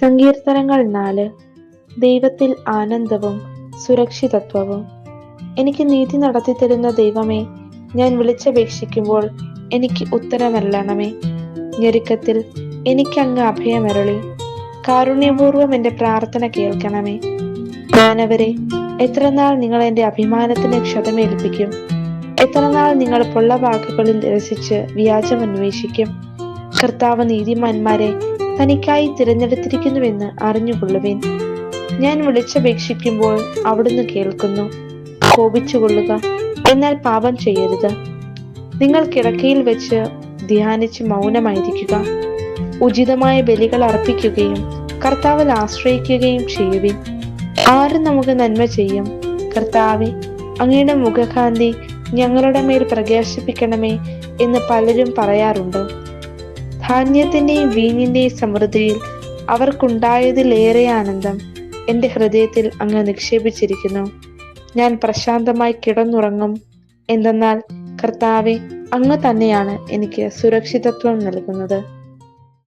സങ്കീർത്തനങ്ങൾ നാല്. ദൈവത്തിൽ ആനന്ദവും സുരക്ഷിതത്വവും. എനിക്ക് നീതി നടത്തി തരുന്ന ദൈവമേ ഞാൻ വിളിച്ചപേക്ഷിക്കുമ്പോൾ എനിക്ക് ഉത്തരമല്ലണമേ ഞെരുക്കത്തിൽ എനിക്കങ്ങ് അഭയമരളി. കാരുണ്യപൂർവം എന്റെ പ്രാർത്ഥന കേൾക്കണമേ. മാനവരെ എത്രനാൾ നിങ്ങൾ എന്റെ അഭിമാനത്തിന് ക്ഷതമേൽപ്പിക്കും? എത്രനാൾ നിങ്ങൾ പൊള്ള വാക്കുകളിൽ രസിച്ച് വ്യാജം അന്വേഷിക്കും കർത്താവ് നീതിമാന്മാരെ തനിക്കായി തിരഞ്ഞെടുത്തിരിക്കുന്നുവെന്ന് അറിഞ്ഞുകൊള്ളുവേൻ. ഞാൻ വിളിച്ചപേക്ഷിക്കുമ്പോൾ അവിടുന്ന് കേൾക്കുന്നു. കോപിച്ചുകൊള്ളുക. എന്നാൽ പാപം ചെയ്യരുത്. നിങ്ങൾ കിടക്കയിൽ വെച്ച് ധ്യാനിച്ച് മൗനമായിരിക്കുക. ഉചിതമായ ബലികൾ അർപ്പിക്കുകയും കർത്താവിൽ ആശ്രയിക്കുകയും ചെയ്യുവിൻ. ആരും നമുക്ക് നന്മ ചെയ്യും. കർത്താവെ അങ്ങയുടെ മുഖകാന്തി ഞങ്ങളുടെ മേൽ പ്രകാശിപ്പിക്കണമേ എന്ന് പലരും പറയാറുണ്ട്. ധാന്യത്തിന്റെയും വീഞ്ഞിന്റെയും സമൃദ്ധിയിൽ അവർക്കുണ്ടായതിലേറെ ആനന്ദം എന്റെ ഹൃദയത്തിൽ അങ്ങ് നിക്ഷേപിച്ചിരിക്കുന്നു. ഞാൻ പ്രശാന്തമായി കിടന്നുറങ്ങും. എന്തെന്നാൽ കർത്താവെ അങ്ങ് തന്നെയാണ് എനിക്ക് സുരക്ഷിതത്വം നൽകുന്നത്.